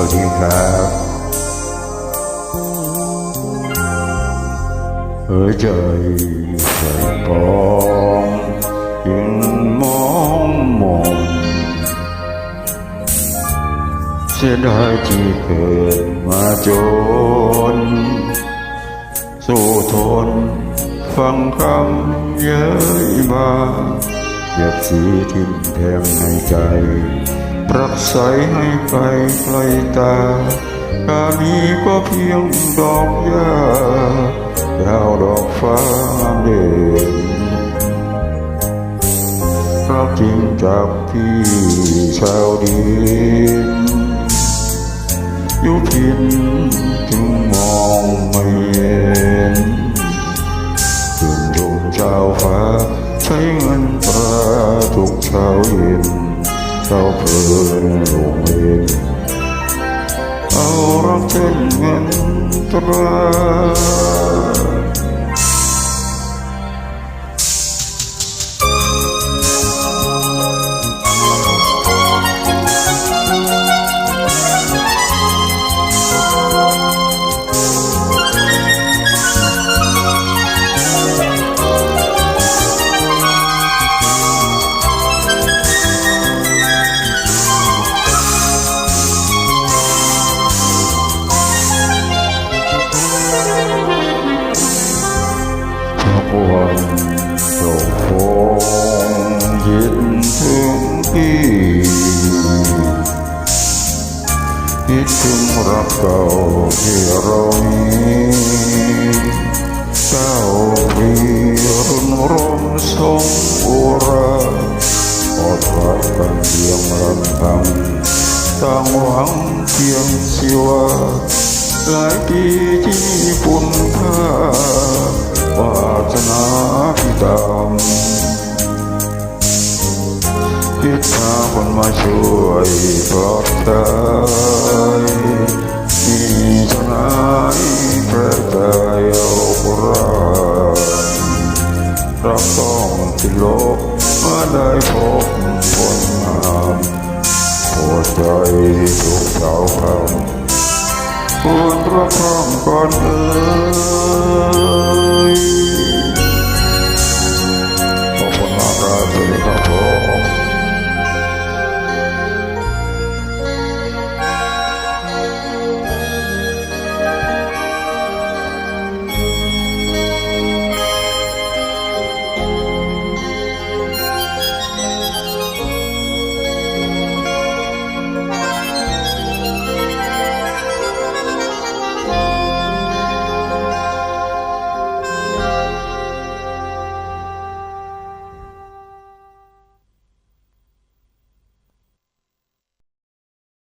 วัสดีครับเออใจใส่ปองยังมองมองเสียดายที่เกิดมาจน สู้ทน ฟังคำเย้ยมาเหยียดสีทิ่มแทงในใจ ปรักใสให้ไกลไกลตากามีก็เพียงดอกหญ้ายาวดอกฟ้าเด่นรักจริงจากพี่ชาวดินอยู่พินจึงมองไม่เห็นตื่นดวงเจ้าฟ้าใช้เงินตราทุกเช้าเย็น เจ้าเพลินลงเองเอารักเช่นเงินตรา คิดถึงรักเก่าที่เรามีเจ้าพีรุ่นรมทรงอุราอดรักกันเพียงลำพังต่างหวังเพียงสิว่าหลายปีที่มีคุณค่าวาสนาพิดาม คิดหาคนมาช่วยปลอบใจมีเท่าไหร่แค่ใจเอารักรักต้องที่ลกมาได้พบผลงามปวดใจทุกเช้าคำปวดรักคำก่อนเอ่ย